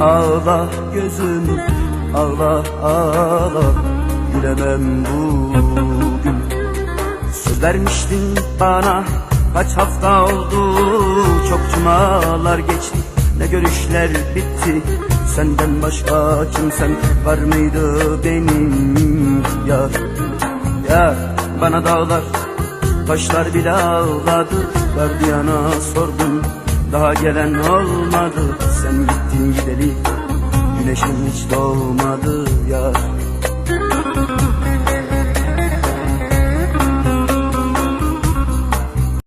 Ağla gözüm ağla ağla. Gülemem bugün. Söz vermiştin bana kaç hafta oldu? Çok cumalar geçti ne görüşler bitti? Senden başka kimsen var mıydı benim? Yar Ya bana dağlar taşlar bile ağladı. Gardiyana sordum daha gelen olmadı Sen gittin gideli güneşim hiç doğmadı yar